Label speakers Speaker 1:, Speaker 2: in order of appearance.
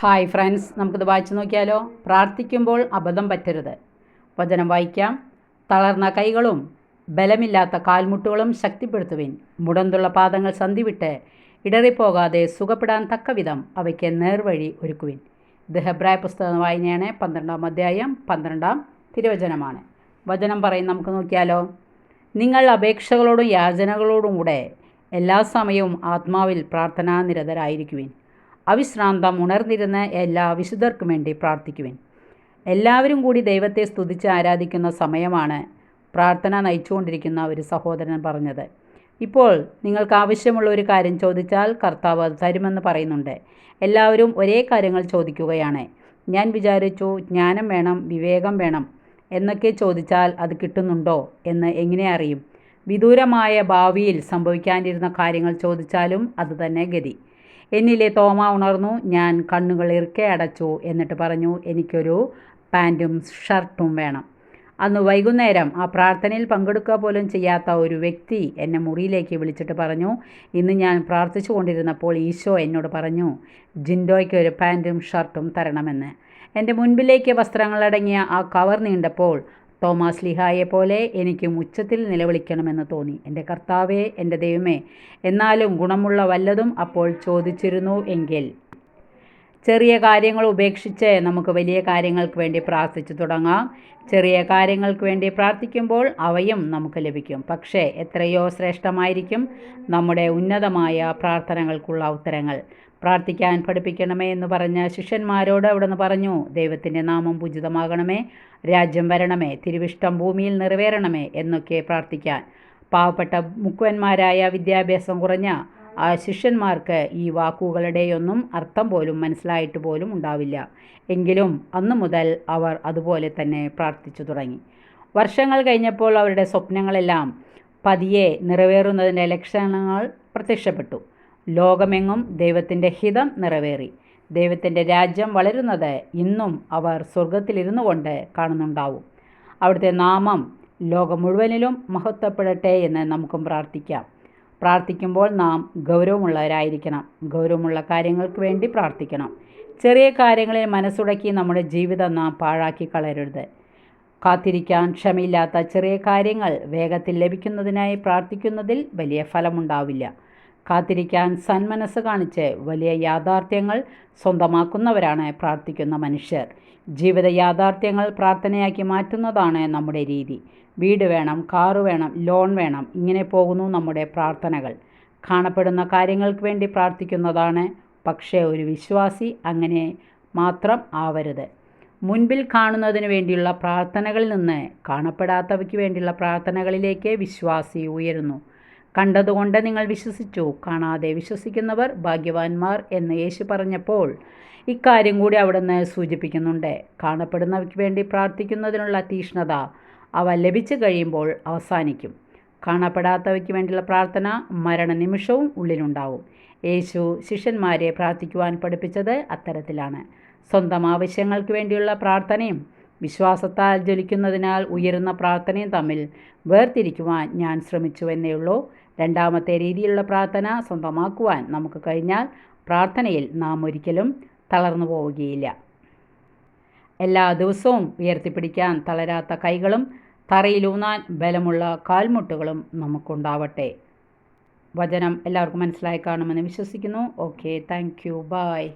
Speaker 1: Hi friends നമുക്കിത് വായിച്ചു നോക്കിയാലോ? പ്രാർത്ഥിക്കുമ്പോൾ അബദ്ധം പറ്റരുത്. വചനം വായിക്കാം. തളർന്ന കൈകളും ബലമില്ലാത്ത കാൽമുട്ടുകളും ശക്തിപ്പെടുത്തുവിൻ. മുടന്തുള്ള പാദങ്ങൾ സന്ധിവിട്ട് ഇടറിപ്പോകാതെ സുഖപ്പെടാൻ തക്കവിധം അവയ്ക്ക് നേർവഴി ഒരുക്കുവിൻ. ഇത് ഹെബ്രായ പുസ്തകം വായനയാണ്. പന്ത്രണ്ടാം അധ്യായം പന്ത്രണ്ടാം തിരുവചനമാണ്. വചനം പറയും നമുക്ക് നോക്കിയാലോ? നിങ്ങൾ അപേക്ഷകളോടും യാചനകളോടും കൂടെ എല്ലാ സമയവും ആത്മാവിൽ പ്രാർത്ഥനാനിരതരായിരിക്കുവിൻ. അവിശ്രാന്തം ഉണർന്നിരുന്ന എല്ലാ വിശുദ്ധർക്കും വേണ്ടി പ്രാർത്ഥിക്കുവിൻ. എല്ലാവരും കൂടി ദൈവത്തെ സ്തുതിച്ച് ആരാധിക്കുന്ന സമയമാണ് പ്രാർത്ഥന നയിച്ചുകൊണ്ടിരിക്കുന്ന ഒരു സഹോദരൻ പറഞ്ഞത്. ഇപ്പോൾ നിങ്ങൾക്ക് ആവശ്യമുള്ള ഒരു കാര്യം ചോദിച്ചാൽ കർത്താവ് അത് തരുമെന്ന് പറയുന്നുണ്ട്. എല്ലാവരും ഒരേ കാര്യങ്ങൾ ചോദിക്കുകയാണ്. ഞാൻ വിചാരിച്ചു ജ്ഞാനം വേണം വിവേകം വേണം എന്നൊക്കെ ചോദിച്ചാൽ അത് കിട്ടുന്നുണ്ടോ എന്ന് എങ്ങനെ അറിയും? വിദൂരമായ ഭാവിയിൽ സംഭവിക്കാനിരുന്ന കാര്യങ്ങൾ ചോദിച്ചാലും അതുതന്നെ ഗതി. എന്നിലെ തോമ ഉണർന്നു ഞാൻ കണ്ണുകൾ ഇറുക്കെ അടച്ചു എന്നിട്ട് പറഞ്ഞു എനിക്കൊരു പാന്റും ഷർട്ടും വേണം. അന്ന് വൈകുന്നേരം ആ പ്രാർത്ഥനയിൽ പങ്കെടുക്കുക പോലും ചെയ്യാത്ത ഒരു വ്യക്തി എന്നെ മുറിയിലേക്ക് വിളിച്ചിട്ട് പറഞ്ഞു ഇന്ന് ഞാൻ പ്രാർത്ഥിച്ചു കൊണ്ടിരുന്നപ്പോൾ ഈശോ എന്നോട് പറഞ്ഞു ജിൻഡോയ്ക്ക് ഒരു പാന്റും ഷർട്ടും തരണമെന്ന്. എന്റെ മുൻപിലേക്ക് വസ്ത്രങ്ങളടങ്ങിയ ആ കവർ നീണ്ടപ്പോൾ തോമാസ് ലിഹായെ പോലെ എനിക്കും ഉച്ചത്തിൽ നിലവിളിക്കണമെന്ന് തോന്നി. എന്റെ കർത്താവേ എന്റെ ദൈവമേ എന്നാലും ഗുണമുള്ള വല്ലതും അപ്പോൾ ചോദിച്ചിരുന്നു എങ്കിൽ ചെറിയ കാര്യങ്ങൾ ഉപേക്ഷിച്ച് നമുക്ക് വലിയ കാര്യങ്ങൾക്ക് വേണ്ടി പ്രാർത്ഥിച്ചു തുടങ്ങാം. ചെറിയ കാര്യങ്ങൾക്ക് വേണ്ടി പ്രാർത്ഥിക്കുമ്പോൾ അവയും നമുക്ക് ലഭിക്കും. പക്ഷേ എത്രയോ ശ്രേഷ്ഠമായിരിക്കും നമ്മുടെ ഉന്നതമായ പ്രാർത്ഥനകൾക്കുള്ള ഉത്തരങ്ങൾ. പ്രാർത്ഥിക്കാൻ പഠിപ്പിക്കണമേ എന്ന് പറഞ്ഞ ശിഷ്യന്മാരോട് അവിടുന്ന് പറഞ്ഞു ദൈവത്തിന്റെ നാമം പൂജിതമാകണമേ രാജ്യം വരണമേ തിരുവിഷ്ടം ഭൂമിയിൽ നിറവേറണമേ എന്നൊക്കെ പ്രാർത്ഥിക്കാൻ. പാവപ്പെട്ട മുക്കുവന്മാരായ വിദ്യാഭ്യാസം കുറഞ്ഞ ആ ശിഷ്യന്മാർക്ക് ഈ വാക്കുകളുടെയൊന്നും അർത്ഥം പോലും മനസ്സിലായിട്ട് പോലും ഉണ്ടാവില്ല. എങ്കിലും അന്നു മുതൽ അവർ അതുപോലെ തന്നെ പ്രാർത്ഥിച്ചു തുടങ്ങി. വർഷങ്ങൾ കഴിഞ്ഞപ്പോൾ അവരുടെ സ്വപ്നങ്ങളെല്ലാം പതിയെ നിറവേറുന്നതിന്റെ ലക്ഷണങ്ങൾ പ്രത്യക്ഷപ്പെട്ടു. ലോകമെങ്ങും ദൈവത്തിന്റെ ഹിതം നിറവേറി. ദൈവത്തിന്റെ രാജ്യം വളരുന്നത് ഇന്നും അവർ സ്വർഗത്തിലിരുന്നു കൊണ്ട് കാണുന്നുണ്ടാവും. അവിടുത്തെ നാമം ലോകം മുഴുവനിലും മഹത്വപ്പെടട്ടെ എന്ന് നമുക്കും പ്രാർത്ഥിക്കാം. പ്രാർത്ഥിക്കുമ്പോൾ നാം ഗൗരവമുള്ളവരായിരിക്കണം. ഗൗരവമുള്ള കാര്യങ്ങൾക്ക് വേണ്ടി പ്രാർത്ഥിക്കണം. ചെറിയ കാര്യങ്ങളിൽ മനസ്സുടക്കി നമ്മുടെ ജീവിതം നാം പാഴാക്കി കളയരുത്. കാത്തിരിക്കാൻ ക്ഷമയില്ലാത്ത ചെറിയ കാര്യങ്ങൾ വേഗത്തിൽ ലഭിക്കുന്നതിനായി പ്രാർത്ഥിക്കുന്നതിൽ വലിയ ഫലമുണ്ടാവില്ല. കാത്തിരിക്കാൻ സന്മനസ് കാണിച്ച് വലിയ യാഥാർത്ഥ്യങ്ങൾ സ്വന്തമാക്കുന്നവരാണ് പ്രാർത്ഥിക്കുന്ന മനുഷ്യർ. ജീവിത യാഥാർത്ഥ്യങ്ങൾ പ്രാർത്ഥനയാക്കി മാറ്റുന്നതാണ് നമ്മുടെ രീതി. വീട് വേണം കാറ് വേണം ലോൺ വേണം ഇങ്ങനെ പോകുന്നു നമ്മുടെ പ്രാർത്ഥനകൾ. കാണപ്പെടുന്ന കാര്യങ്ങൾക്ക് വേണ്ടി പ്രാർത്ഥിക്കുന്നതാണ് പക്ഷേ ഒരു വിശ്വാസി അങ്ങനെ മാത്രം ആവരുത്. മുൻപിൽ കാണുന്നതിന് വേണ്ടിയുള്ള പ്രാർത്ഥനകളിൽ നിന്ന് കാണപ്പെടാത്തവയ്ക്ക് വേണ്ടിയുള്ള പ്രാർത്ഥനകളിലേക്ക് വിശ്വാസി ഉയരുന്നു. കണ്ടതുകൊണ്ട് നിങ്ങൾ വിശ്വസിച്ചു. കാണാതെ വിശ്വസിക്കുന്നവർ ഭാഗ്യവാന്മാർ എന്ന് യേശു പറഞ്ഞപ്പോൾ ഇക്കാര്യം കൂടി അവിടുന്ന് സൂചിപ്പിക്കുന്നുണ്ട്. കാണപ്പെടുന്നവയ്ക്ക് വേണ്ടി പ്രാർത്ഥിക്കുന്നതിനുള്ള തീഷ്ണത അവ ലഭിച്ചു കഴിയുമ്പോൾ അവസാനിക്കും. കാണപ്പെടാത്തവയ്ക്ക് വേണ്ടിയുള്ള പ്രാർത്ഥന മരണനിമിഷവും ഉള്ളിലുണ്ടാവും. യേശു ശിഷ്യന്മാരെ പ്രാർത്ഥിക്കുവാൻ പഠിപ്പിച്ചത് അത്തരത്തിലാണ്. സ്വന്തം ആവശ്യങ്ങൾക്ക് വേണ്ടിയുള്ള പ്രാർത്ഥനയും വിശ്വാസത്താൽ ജ്വലിക്കുന്നതിനാൽ ഉയരുന്ന പ്രാർത്ഥനയും തമ്മിൽ വേർതിരിക്കുവാൻ ഞാൻ ശ്രമിച്ചു എന്നേയുള്ളൂ രണ്ടാമത്തെ രീതിയിലുള്ള പ്രാർത്ഥന സ്വന്തമാക്കുവാൻ നമുക്ക് കഴിഞ്ഞാൽ പ്രാർത്ഥനയിൽ നാം ഒരിക്കലും തളർന്നു പോവുകയില്ല. എല്ലാ ദിവസവും ഉയർത്തിപ്പിടിക്കാൻ തളരാത്ത കൈകളും തറയിലൂന്നാൻ ബലമുള്ള കാൽമുട്ടുകളും നമുക്കുണ്ടാവട്ടെ. വചനം എല്ലാവർക്കും മനസ്സിലായി കാണുമെന്ന് വിശ്വസിക്കുന്നു. Okay thank you. ബായ്